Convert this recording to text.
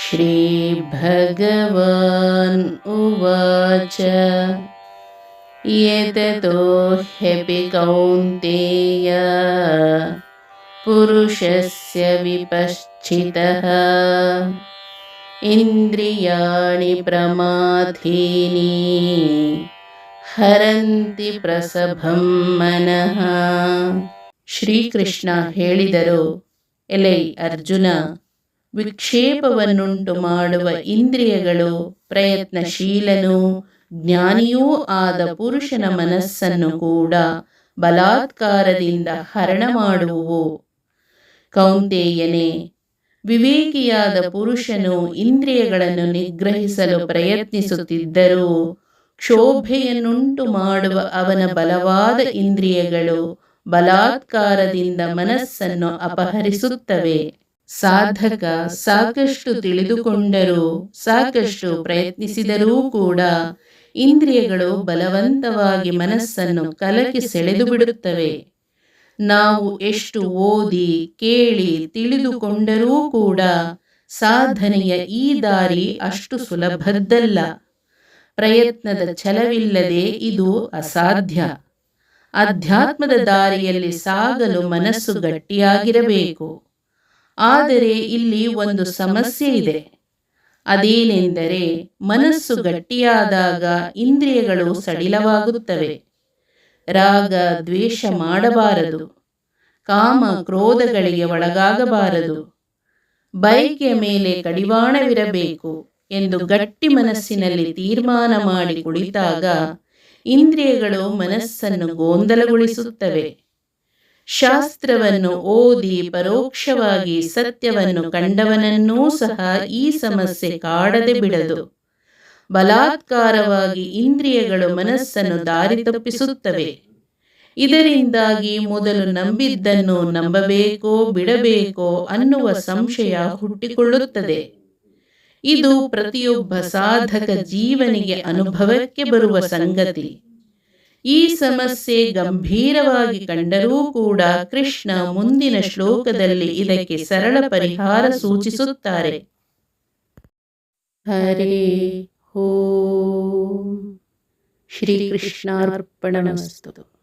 ಶ್ರೀ ಭಗವಾನ್ ಉವಾಚ ಯತತೋ ಹ್ಯಪಿ ಕೌಂತೆಯ ಪುರುಷಸ್ಯ ವಿಪಶ್ಚಿತಃ ಇಂದ್ರಿಯಾಣಿ ಪ್ರಮಾಥೀನಿ ಹರಂತಿ ಪ್ರಸಭಂ ಮನಃ ಶ್ರೀಕೃಷ್ಣ ಹೇಳಿದರು ಎಲೈ ಅರ್ಜುನ ವಿಕ್ಷೇಪವನ್ನುಂಟು ಮಾಡುವ ಇಂದ್ರಿಯಗಳು ಪ್ರಯತ್ನಶೀಲನೂ ಜ್ಞಾನಿಯೂ ಆದ ಪುರುಷನ ಮನಸ್ಸನ್ನು ಕೂಡ ಬಲಾತ್ಕಾರದಿಂದ ಹರಣ ಮಾಡುವು ಕೌಂತೆಯನೇ, ವಿವೇಕಿಯಾದ ಪುರುಷನು ಇಂದ್ರಿಯಗಳನ್ನು ನಿಗ್ರಹಿಸಲು ಪ್ರಯತ್ನಿಸುತ್ತಿದ್ದರೂ ಕ್ಷೋಭೆಯನ್ನುಂಟು ಮಾಡುವ ಅವನ ಬಲವಾದ ಇಂದ್ರಿಯಗಳು ಬಲಾತ್ಕಾರದಿಂದ ಮನಸ್ಸನ್ನು ಅಪಹರಿಸುತ್ತವೆ. ಸಾಧಕ ಸಾಕಷ್ಟು ತಿಳಿದುಕೊಂಡರೂ, ಸಾಕಷ್ಟು ಪ್ರಯತ್ನಿಸಿದರೂ ಕೂಡ ಇಂದ್ರಿಯಗಳು ಬಲವಂತವಾಗಿ ಮನಸ್ಸನ್ನು ಕಲಕಿ ಸೆಳೆದು ಬಿಡುತ್ತವೆ. ನಾವು ಎಷ್ಟು ಓದಿ, ಕೇಳಿ, ತಿಳಿದುಕೊಂಡರೂ ಕೂಡ ಸಾಧನೆಯ ಈ ದಾರಿ ಅಷ್ಟು ಸುಲಭದ್ದಲ್ಲ. ಪ್ರಯತ್ನದ ಛಲವಿಲ್ಲದೆ ಇದು ಅಸಾಧ್ಯ. ಅಧ್ಯಾತ್ಮದ ದಾರಿಯಲ್ಲಿ ಸಾಗಲು ಮನಸ್ಸು ಗಟ್ಟಿಯಾಗಿರಬೇಕು. ಆದರೆ ಇಲ್ಲಿ ಒಂದು ಸಮಸ್ಯೆ ಇದೆ. ಅದೇನೆಂದರೆ ಮನಸ್ಸು ಗಟ್ಟಿಯಾದಾಗ ಇಂದ್ರಿಯಗಳು ಸಡಿಲವಾಗುತ್ತವೆ. ರಾಗ ದ್ವೇಷ ಮಾಡಬಾರದು. ಕಾಮ ಕ್ರೋಧಗಳಿಗೆ ಒಳಗಾಗಬಾರದು. ಬೈಕೆಯ ಮೇಲೆ ಕಡಿವಾಣವಿರಬೇಕು ಎಂದು ಗಟ್ಟಿ ಮನಸ್ಸಿನಲ್ಲಿ ತೀರ್ಮಾನ ಮಾಡಿ ಕುಳಿತಾಗ ಇಂದ್ರಿಯಗಳು ಮನಸ್ಸನ್ನು ಗೊಂದಲಗೊಳಿಸುತ್ತವೆ. ಶಾಸ್ತ್ರವನ್ನು ಓದಿ ಪರೋಕ್ಷವಾಗಿ ಸತ್ಯವನ್ನು ಕಂಡವನನ್ನೂ ಸಹ ಈ ಸಮಸ್ಯೆ ಕಾಡದೆ ಬಿಡದು. ಬಲಾತ್ಕಾರವಾಗಿ ಇಂದ್ರಿಯಗಳು ಮನಸ್ಸನ್ನು ದಾರಿ ತಪ್ಪಿಸುತ್ತವೆ. ಇದರಿಂದಾಗಿ ಮೊದಲು ನಂಬಿದ್ದನ್ನು ನಂಬಬೇಕೋ ಬಿಡಬೇಕೋ ಅನ್ನುವ ಸಂಶಯ ಹುಟ್ಟಿಕೊಳ್ಳುತ್ತದೆ. ಇದು ಪ್ರತಿಯೊಬ್ಬ ಸಾಧಕ ಜೀವನಿಗೆ ಅನುಭವಕ್ಕೆ ಬರುವ ಸಂಗತಿ. ಈ ಸಮಸ್ಯೆ ಗಂಭೀರವಾಗಿ ಕಂಡರೂ ಕೂಡ ಕೃಷ್ಣ ಮುಂದಿನ ಶ್ಲೋಕದಲ್ಲಿ ಇದಕ್ಕೆ ಸರಳ ಪರಿಹಾರ ಸೂಚಿಸುತ್ತಾರೆ. ಹರೇ ಓಂ. ಶ್ರೀಕೃಷ್ಣಾರ್ಪಣಮಸ್ತು.